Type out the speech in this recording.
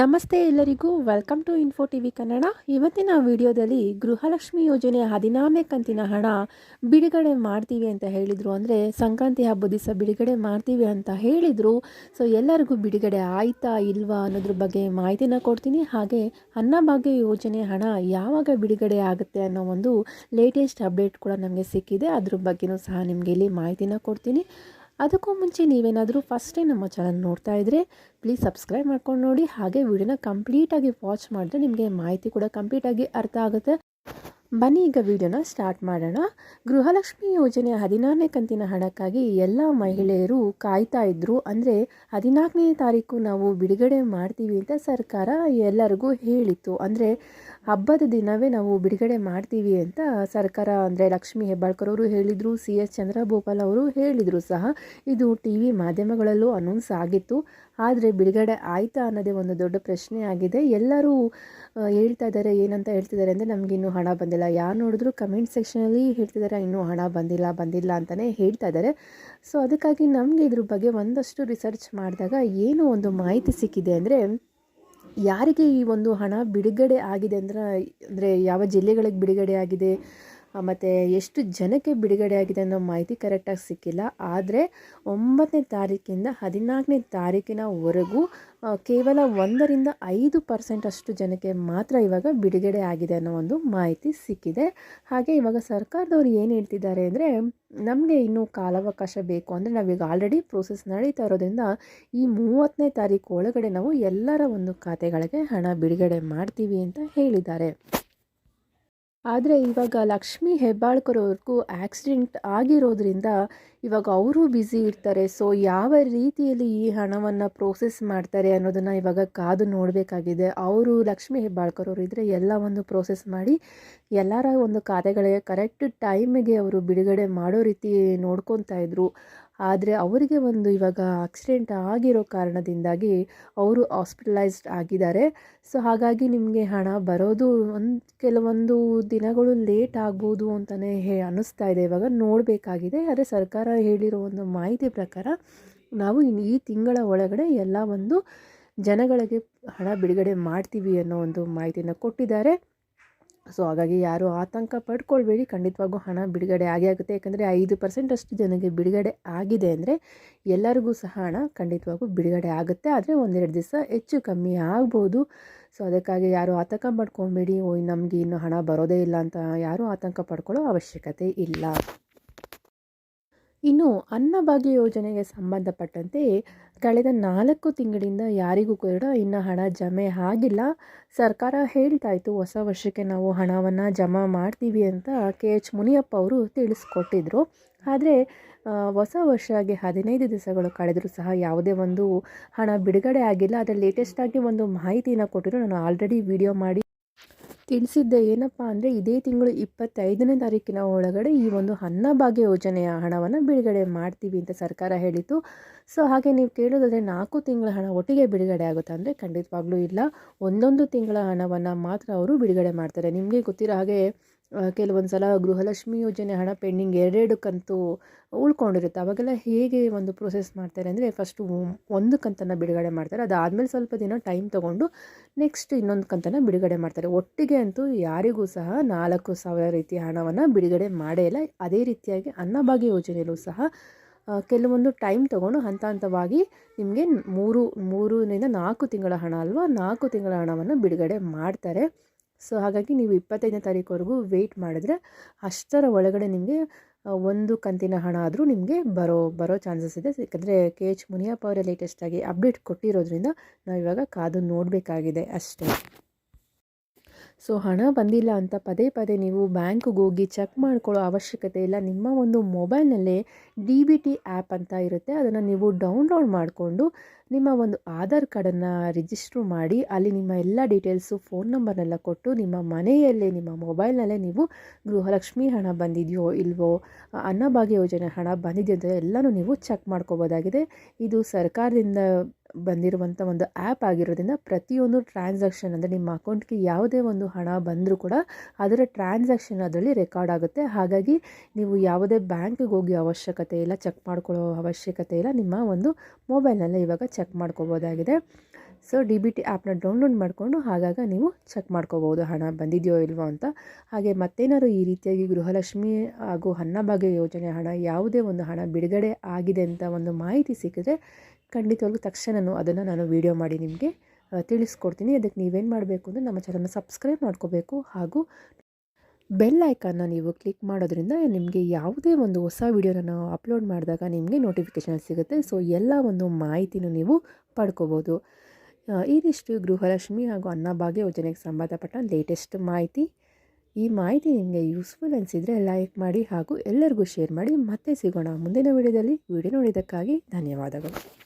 ನಮಸ್ತೆ ಎಲ್ಲರಿಗೂ welcome to info T V Kannada ಇವತ್ತಿನ ವಿಡಿಯೋದಲ್ಲಿ ಗೃಹಲಕ್ಷ್ಮಿ ಯೋಜನೆ ಹದಿನಾರನೇ ಕಂತಿನ ಹಣ ಬಿಡುಗಡೆ ಮಾಡ್ತೀವಿ ಅಂತ ಹೇಳಿದರು. ಅಂದರೆ ಸಂಕ್ರಾಂತಿ ಹಬ್ಬದ ದಿವಸ ಬಿಡುಗಡೆ ಮಾಡ್ತೀವಿ ಅಂತ ಹೇಳಿದರು. ಸೊ ಎಲ್ಲರಿಗೂ ಬಿಡುಗಡೆ ಆಯ್ತಾ ಇಲ್ವಾ ಅನ್ನೋದ್ರ ಬಗ್ಗೆ ಮಾಹಿತಿನ ಕೊಡ್ತೀನಿ. ಹಾಗೆ ಅನ್ನಭಾಗ್ಯ ಯೋಜನೆ ಹಣ ಯಾವಾಗ ಬಿಡುಗಡೆ ಆಗುತ್ತೆ ಅನ್ನೋ ಒಂದು ಲೇಟೆಸ್ಟ್ ಅಪ್ಡೇಟ್ ಕೂಡ ನಮಗೆ ಸಿಕ್ಕಿದೆ. ಅದ್ರ ಬಗ್ಗೆನೂ ಸಹ ನಿಮಗೆ ಇಲ್ಲಿ ಮಾಹಿತಿನ ಕೊಡ್ತೀನಿ. ಅದಕ್ಕೂ ಮುಂಚೆ ನೀವೇನಾದರೂ ಫಸ್ಟ್ ನಮ್ಮ ಚಾನಲ್ ನೋಡ್ತಾ ಇದ್ದರೆ ಪ್ಲೀಸ್ ಸಬ್ಸ್ಕ್ರೈಬ್ ಮಾಡ್ಕೊಂಡು ನೋಡಿ. ಹಾಗೆ ವಿಡಿಯೋನ ಕಂಪ್ಲೀಟಾಗಿ ವಾಚ್ ಮಾಡಿದ್ರೆ ನಿಮಗೆ ಮಾಹಿತಿ ಕೂಡ ಕಂಪ್ಲೀಟಾಗಿ ಅರ್ಥ ಆಗುತ್ತೆ. ಬನ್ನಿ, ಈಗ ವಿಡಿಯೋನ ಸ್ಟಾರ್ಟ್ ಮಾಡೋಣ. ಗೃಹಲಕ್ಷ್ಮಿ ಯೋಜನೆ ಹದಿನಾರನೇ ಕಂತಿನ ಹಣಕ್ಕಾಗಿ ಎಲ್ಲ ಮಹಿಳೆಯರು ಕಾಯ್ತಾ ಇದ್ದರು ಅಂದರೆ ಹದಿನಾಲ್ಕನೇ ತಾರೀಕು ನಾವು ಬಿಡುಗಡೆ ಮಾಡ್ತೀವಿ ಅಂತ ಸರ್ಕಾರ ಎಲ್ಲರಿಗೂ ಹೇಳಿತ್ತು. ಅಂದರೆ ಹಬ್ಬದ ದಿನವೇ ನಾವು ಬಿಡುಗಡೆ ಮಾಡ್ತೀವಿ ಅಂತ ಸರ್ಕಾರ ಅಂದರೆ ಲಕ್ಷ್ಮೀ ಹೆಬ್ಬಾಳ್ಕರ್ ಅವರು ಹೇಳಿದರು, ಸಿ ಎಸ್ ಚಂದ್ರಭೂಪಾಲ್ ಅವರು ಹೇಳಿದರು ಸಹ. ಇದು ಟಿ ವಿ ಮಾಧ್ಯಮಗಳಲ್ಲೂ ಅನೌನ್ಸ್ ಆಗಿತ್ತು. ಆದರೆ ಬಿಡುಗಡೆ ಆಯಿತಾ ಅನ್ನೋದೇ ಒಂದು ದೊಡ್ಡ ಪ್ರಶ್ನೆ ಆಗಿದೆ. ಎಲ್ಲರೂ ಹೇಳ್ತಾ ಇದ್ದಾರೆ, ಏನಂತ ಹೇಳ್ತಿದ್ದಾರೆ ಅಂದರೆ ನಮಗಿನ್ನೂ ಹಣ ಬಂದಿಲ್ಲ. ಯಾರು ನೋಡಿದ್ರು ಕಮೆಂಟ್ ಸೆಕ್ಷನಲ್ಲಿ ಹೇಳ್ತಿದ್ದಾರೆ, ಇನ್ನೂ ಹಣ ಬಂದಿಲ್ಲ ಬಂದಿಲ್ಲ ಅಂತಲೇ ಹೇಳ್ತಾ ಇದ್ದಾರೆ. ಸೊ ಅದಕ್ಕಾಗಿ ನಮಗೆ ಇದ್ರ ಬಗ್ಗೆ ಒಂದಷ್ಟು ರಿಸರ್ಚ್ ಮಾಡಿದಾಗ ಏನು ಒಂದು ಮಾಹಿತಿ ಸಿಕ್ಕಿದೆ ಅಂದರೆ ಯಾರಿಗೆ ಈ ಒಂದು ಹಣ ಬಿಡುಗಡೆ ಆಗಿದೆ ಅಂದ್ರೆ ಅಂದರೆ ಯಾವ ಜಿಲ್ಲೆಗಳಿಗೆ ಬಿಡುಗಡೆ ಆಗಿದೆ? ಮತ್ತು ಎಷ್ಟು ಜನಕ್ಕೆ ಬಿಡುಗಡೆ ಆಗಿದೆ ಅನ್ನೋ ಮಾಹಿತಿ ಕರೆಕ್ಟಾಗಿ ಸಿಕ್ಕಿಲ್ಲ. ಆದರೆ ಒಂಬತ್ತನೇ ತಾರೀಕಿಂದ ಹದಿನಾಲ್ಕನೇ ತಾರೀಕಿನವರೆಗೂ ಕೇವಲ ಒಂದರಿಂದ ಐದು ಪರ್ಸೆಂಟ್ ಅಷ್ಟು ಜನಕ್ಕೆ ಮಾತ್ರ ಇವಾಗ ಬಿಡುಗಡೆ ಆಗಿದೆ ಅನ್ನೋ ಒಂದು ಮಾಹಿತಿ ಸಿಕ್ಕಿದೆ. ಹಾಗೆ ಇವಾಗ ಸರ್ಕಾರದವ್ರು ಏನು ಹೇಳ್ತಿದ್ದಾರೆ ಅಂದರೆ, ನಮಗೆ ಇನ್ನೂ ಕಾಲಾವಕಾಶ ಬೇಕು ಅಂದರೆ ನಾವೀಗ ಆಲ್ರೆಡಿ ಪ್ರೋಸೆಸ್ ನಡೀತಾ ಇರೋದ್ರಿಂದ ಈ ಮೂವತ್ತನೇ ತಾರೀಕು ಒಳಗಡೆ ನಾವು ಎಲ್ಲರ ಒಂದು ಖಾತೆಗಳಿಗೆ ಹಣ ಬಿಡುಗಡೆ ಮಾಡ್ತೀವಿ ಅಂತ ಹೇಳಿದ್ದಾರೆ. ಆದರೆ ಇವಾಗ ಲಕ್ಷ್ಮಿ ಹೆಬ್ಬಾಳ್ಕರ್ ಅವ್ರಿಗೂ ಆಕ್ಸಿಡೆಂಟ್ ಆಗಿರೋದ್ರಿಂದ ಇವಾಗ ಅವರು ಬ್ಯುಸಿ ಇರ್ತಾರೆ. ಸೊ ಯಾವ ರೀತಿಯಲ್ಲಿ ಈ ಹಣವನ್ನು ಪ್ರೋಸೆಸ್ ಮಾಡ್ತಾರೆ ಅನ್ನೋದನ್ನು ಇವಾಗ ಕಾದು ನೋಡಬೇಕಾಗಿದೆ. ಅವರು ಲಕ್ಷ್ಮಿ ಹೆಬ್ಬಾಳ್ಕರ್ ಅವರು ಇದ್ದರೆ ಎಲ್ಲ ಒಂದು ಪ್ರೋಸೆಸ್ ಮಾಡಿ ಎಲ್ಲರ ಒಂದು ಖಾತೆಗಳಿಗೆ ಕರೆಕ್ಟ್ ಟೈಮಿಗೆ ಅವರು ಬಿಡುಗಡೆ ಮಾಡೋ ರೀತಿ ನೋಡ್ಕೊತಾ ಇದ್ರು. ಆದರೆ ಅವರಿಗೆ ಒಂದು ಇವಾಗ ಆಕ್ಸಿಡೆಂಟ್ ಆಗಿರೋ ಕಾರಣದಿಂದಾಗಿ ಅವರು ಹಾಸ್ಪಿಟಲೈಸ್ಡ್ ಆಗಿದ್ದಾರೆ. ಸೊ ಹಾಗಾಗಿ ನಿಮಗೆ ಹಣ ಬರೋದು ಒಂದು, ಕೆಲವೊಂದು ದಿನಗಳು ಲೇಟ್ ಆಗ್ಬೋದು ಅಂತಲೇ ಹೇ, ಅನ್ನಿಸ್ತಾ ಇದೆ. ಇವಾಗ ನೋಡಬೇಕಾಗಿದೆ. ಆದರೆ ಸರ್ಕಾರ ಹೇಳಿರೋ ಒಂದು ಮಾಹಿತಿ ಪ್ರಕಾರ ನಾವು ಈ ತಿಂಗಳ ಒಳಗಡೆ ಎಲ್ಲ ಒಂದು ಜನಗಳಿಗೆ ಹಣ ಬಿಡುಗಡೆ ಮಾಡ್ತೀವಿ ಅನ್ನೋ ಒಂದು ಮಾಹಿತಿಯನ್ನು ಕೊಟ್ಟಿದ್ದಾರೆ. ಸೊ ಹಾಗಾಗಿ ಯಾರು ಆತಂಕ ಪಡ್ಕೊಳ್ಬೇಡಿ. ಖಂಡಿತವಾಗೂ ಹಣ ಬಿಡುಗಡೆ ಆಗೇ ಆಗುತ್ತೆ. ಯಾಕಂದರೆ ಐದು ಪರ್ಸೆಂಟ್ ಅಷ್ಟು ಜನಕ್ಕೆ ಬಿಡುಗಡೆ ಆಗಿದೆ ಅಂದರೆ ಎಲ್ಲರಿಗೂ ಸಹ ಹಣ ಖಂಡಿತವಾಗೂ ಬಿಡುಗಡೆ ಆಗುತ್ತೆ. ಆದರೆ ಒಂದೆರಡು ದಿವಸ ಹೆಚ್ಚು ಕಮ್ಮಿ ಆಗ್ಬೋದು. ಸೊ ಅದಕ್ಕಾಗಿ ಯಾರು ಆತಂಕ ಪಡ್ಕೊಬೇಡಿ ಓಯ್, ನಮಗೆ ಇನ್ನು ಹಣ ಬರೋದೇ ಇಲ್ಲ ಅಂತ ಯಾರೂ ಆತಂಕ ಪಡ್ಕೊಳ್ಳೋ ಅವಶ್ಯಕತೆ ಇಲ್ಲ. ಇನ್ನು ಅನ್ನಭಾಗ್ಯ ಯೋಜನೆಗೆ ಸಂಬಂಧಪಟ್ಟಂತೆ ಕಳೆದ ನಾಲ್ಕು ತಿಂಗಳಿಂದ ಯಾರಿಗೂ ಕೂಡ ಇನ್ನು ಹಣ ಜಮೆ ಆಗಿಲ್ಲ. ಸರ್ಕಾರ ಹೇಳ್ತಾ ಇತ್ತು, ಹೊಸ ವರ್ಷಕ್ಕೆ ನಾವು ಹಣವನ್ನು ಜಮಾ ಮಾಡ್ತೀವಿ ಅಂತ ಕೆ ಎಚ್ ಮುನಿಯಪ್ಪ ಅವರು ತಿಳಿಸ್ಕೊಟ್ಟಿದ್ರು. ಆದರೆ ಹೊಸ ವರ್ಷಗೆ ಹದಿನೈದು ದಿವಸಗಳು ಕಳೆದರೂ ಸಹ ಯಾವುದೇ ಒಂದು ಹಣ ಬಿಡುಗಡೆ ಆಗಿಲ್ಲ. ಅದರ ಲೇಟೆಸ್ಟಾಗಿ ಒಂದು ಮಾಹಿತಿಯನ್ನು ಕೊಟ್ಟಿದ್ರು. ನಾನು ಆಲ್ರೆಡಿ ವಿಡಿಯೋ ಮಾಡಿ ತಿಳಿಸಿದ್ದೆ. ಏನಪ್ಪ ಅಂದರೆ, ಇದೇ ತಿಂಗಳು ಇಪ್ಪತ್ತೈದನೇ ತಾರೀಕಿನ ಒಳಗಡೆ ಈ ಒಂದು ಅನ್ನಭಾಗ್ಯ ಯೋಜನೆಯ ಹಣವನ್ನು ಬಿಡುಗಡೆ ಮಾಡ್ತೀವಿ ಅಂತ ಸರ್ಕಾರ ಹೇಳಿತ್ತು. ಸೊ, ಹಾಗೆ ನೀವು ಕೇಳೋದಾದರೆ ನಾಲ್ಕು ತಿಂಗಳ ಹಣ ಒಟ್ಟಿಗೆ ಬಿಡುಗಡೆ ಆಗುತ್ತೆ ಅಂದರೆ ಖಂಡಿತವಾಗ್ಲೂ ಇಲ್ಲ. ಒಂದೊಂದು ತಿಂಗಳ ಹಣವನ್ನು ಮಾತ್ರ ಅವರು ಬಿಡುಗಡೆ ಮಾಡ್ತಾರೆ. ನಿಮಗೆ ಗೊತ್ತಿರೋ ಹಾಗೆ ಕೆಲವೊಂದು ಸಲ ಗೃಹಲಕ್ಷ್ಮಿ ಯೋಜನೆ ಹಣ ಪೆಂಡಿಂಗ್ ಎರಡೆರಡು ಕಂತು ಉಳ್ಕೊಂಡಿರುತ್ತೆ. ಅವಾಗೆಲ್ಲ ಹೇಗೆ ಒಂದು ಪ್ರೊಸೆಸ್ ಮಾಡ್ತಾರೆ ಅಂದರೆ ಫಸ್ಟು ಒಂದು ಕಂತನ್ನು ಬಿಡುಗಡೆ ಮಾಡ್ತಾರೆ. ಅದಾದಮೇಲೆ ಸ್ವಲ್ಪ ದಿನ ಟೈಮ್ ತೊಗೊಂಡು ನೆಕ್ಸ್ಟ್ ಇನ್ನೊಂದು ಕಂತನ್ನು ಬಿಡುಗಡೆ ಮಾಡ್ತಾರೆ. ಒಟ್ಟಿಗೆ ಅಂತೂ ಯಾರಿಗೂ ಸಹ ನಾಲ್ಕು ಸಾವಿರ ರೀತಿಯ ಹಣವನ್ನು ಬಿಡುಗಡೆ ಮಾಡೇ ಇಲ್ಲ. ಅದೇ ರೀತಿಯಾಗಿ ಅನ್ನಭಾಗ್ಯ ಯೋಜನೆಯಲ್ಲೂ ಸಹ ಕೆಲವೊಂದು ಟೈಮ್ ತೊಗೊಂಡು ಹಂತ ಹಂತವಾಗಿ ನಿಮಗೆ ಮೂರು, ಮೂರರಿಂದ ನಾಲ್ಕು ತಿಂಗಳ ಹಣ ಅಲ್ವಾ ನಾಲ್ಕು ತಿಂಗಳ ಹಣವನ್ನು ಬಿಡುಗಡೆ ಮಾಡ್ತಾರೆ. ಸೊ ಹಾಗಾಗಿ ನೀವು ಇಪ್ಪತ್ತೈದನೇ ತಾರೀಕುವರೆಗೂ ವೆಯ್ಟ್ ಮಾಡಿದ್ರೆ ಅಷ್ಟರ ಒಳಗಡೆ ನಿಮಗೆ ಒಂದು ಕಂತಿನ ಹಣ ಆದರೂ ನಿಮಗೆ ಬರೋ ಬರೋ ಚಾನ್ಸಸ್ ಇದೆ. ಯಾಕಂದರೆ ಕೆ ಎಚ್ ಮುನಿಯಪ್ಪ ಅವರೇ ಲೇಟೆಸ್ಟಾಗಿ ಅಪ್ಡೇಟ್ ಕೊಟ್ಟಿರೋದ್ರಿಂದ ನಾವು ಇವಾಗ ಕಾದು ನೋಡಬೇಕಾಗಿದೆ ಅಷ್ಟೇ. ಸೊ ಹಣ ಬಂದಿಲ್ಲ ಅಂತ ಪದೇ ಪದೇ ನೀವು ಬ್ಯಾಂಕ್ಗೆ ಹೋಗಿ ಚೆಕ್ ಮಾಡ್ಕೊಳ್ಳೋ ಅವಶ್ಯಕತೆ ಇಲ್ಲ. ನಿಮ್ಮ ಒಂದು ಮೊಬೈಲ್ನಲ್ಲೇ ಡಿ ಬಿ ಟಿ ಆ್ಯಪ್ ಅಂತ ಇರುತ್ತೆ. ಅದನ್ನು ನೀವು ಡೌನ್ಲೋಡ್ ಮಾಡಿಕೊಂಡು ನಿಮ್ಮ ಒಂದು ಆಧಾರ್ ಕಾರ್ಡನ್ನು ರಿಜಿಸ್ಟ್ರು ಮಾಡಿ, ಅಲ್ಲಿ ನಿಮ್ಮ ಎಲ್ಲ ಡೀಟೇಲ್ಸು, ಫೋನ್ ನಂಬರ್ನೆಲ್ಲ ಕೊಟ್ಟು ನಿಮ್ಮ ಮನೆಯಲ್ಲೇ, ನಿಮ್ಮ ಮೊಬೈಲ್ನಲ್ಲೇ ನೀವು ಗೃಹಲಕ್ಷ್ಮಿ ಹಣ ಬಂದಿದೆಯೋ ಇಲ್ವೋ ಅನ್ನಭಾಗ್ಯ ಯೋಜನೆ ಹಣ ಬಂದಿದೆಯೋ ಅಂತ ಎಲ್ಲನೂ ನೀವು ಚೆಕ್ ಮಾಡ್ಕೋಬೋದಾಗಿದೆ. ಇದು ಸರ್ಕಾರದಿಂದ ಬಂದಿರುವಂಥ ಒಂದು ಆ್ಯಪ್ ಆಗಿರೋದ್ರಿಂದ ಪ್ರತಿಯೊಂದು ಟ್ರಾನ್ಸಾಕ್ಷನ್ ಅಂದರೆ ನಿಮ್ಮ ಅಕೌಂಟ್ಗೆ ಯಾವುದೇ ಒಂದು ಹಣ ಬಂದರೂ ಕೂಡ ಅದರ ಟ್ರಾನ್ಸಾಕ್ಷನ್ ಅದರಲ್ಲಿ ರೆಕಾರ್ಡ್ ಆಗುತ್ತೆ. ಹಾಗಾಗಿ ನೀವು ಯಾವುದೇ ಬ್ಯಾಂಕಿಗೆ ಹೋಗಿ ಅವಶ್ಯಕತೆ ಇಲ್ಲ, ಚೆಕ್ ಮಾಡ್ಕೊಳ್ಳೋ ಅವಶ್ಯಕತೆ ಇಲ್ಲ, ನಿಮ್ಮ ಒಂದು ಮೊಬೈಲ್ನಲ್ಲೇ ಇವಾಗ ಚೆಕ್ ಚೆಕ್ ಮಾಡ್ಕೋಬೋದಾಗಿದೆ. ಸೊ ಡಿ ಬಿ ಟಿ ಆ್ಯಪ್ನ ಡೌನ್ಲೋಡ್ ಮಾಡಿಕೊಂಡು ಆಗಾಗ ನೀವು ಚೆಕ್ ಮಾಡ್ಕೋಬೋದು ಹಣ ಬಂದಿದೆಯೋ ಇಲ್ವೋ ಅಂತ. ಹಾಗೆ ಮತ್ತೇನಾದ್ರು ಈ ರೀತಿಯಾಗಿ ಗೃಹಲಕ್ಷ್ಮಿ ಹಾಗೂ ಅನ್ನಭಾಗ್ಯ ಯೋಜನೆ ಹಣ ಯಾವುದೇ ಒಂದು ಹಣ ಬಿಡುಗಡೆ ಆಗಿದೆ ಅಂತ ಒಂದು ಮಾಹಿತಿ ಸಿಕ್ಕಿದ್ರೆ ಖಂಡಿತವಾಗ್ಲೂ ತಕ್ಷಣ ಅದನ್ನು ನಾನು ವೀಡಿಯೋ ಮಾಡಿ ನಿಮಗೆ ತಿಳಿಸ್ಕೊಡ್ತೀನಿ. ಅದಕ್ಕೆ ನೀವೇನು ಮಾಡಬೇಕು ಅಂದರೆ ನಮ್ಮ ಚಾನಲ್ನ ಸಬ್ಸ್ಕ್ರೈಬ್ ಮಾಡ್ಕೋಬೇಕು. ಹಾಗೂ ಬೆಲ್ ಐಕನ್ನ ನೀವು ಕ್ಲಿಕ್ ಮಾಡೋದ್ರಿಂದ ನಿಮಗೆ ಯಾವುದೇ ಒಂದು ಹೊಸ ವೀಡಿಯೋನ ನಾವು ಅಪ್ಲೋಡ್ ಮಾಡಿದಾಗ ನಿಮಗೆ ನೋಟಿಫಿಕೇಷನ್ ಸಿಗುತ್ತೆ. ಸೊ, ಎಲ್ಲ ಒಂದು ಮಾಹಿತಿನೂ ನೀವು ಪಡ್ಕೋಬೋದು. ಇದಿಷ್ಟು ಗೃಹಲಕ್ಷ್ಮಿ ಹಾಗೂ ಅನ್ನಭಾಗ್ಯ ಯೋಜನೆಗೆ ಸಂಬಂಧಪಟ್ಟ ಲೇಟೆಸ್ಟ್ ಮಾಹಿತಿ. ಈ ಮಾಹಿತಿ ನಿಮಗೆ ಯೂಸ್ಫುಲ್ ಅನಿಸಿದರೆ ಲೈಕ್ ಮಾಡಿ ಹಾಗೂ ಎಲ್ಲರಿಗೂ ಶೇರ್ ಮಾಡಿ. ಮತ್ತೆ ಸಿಗೋಣ ಮುಂದಿನ ವಿಡಿಯೋದಲ್ಲಿ. ವಿಡಿಯೋ ನೋಡಿದ್ದಕ್ಕಾಗಿ ಧನ್ಯವಾದಗಳು.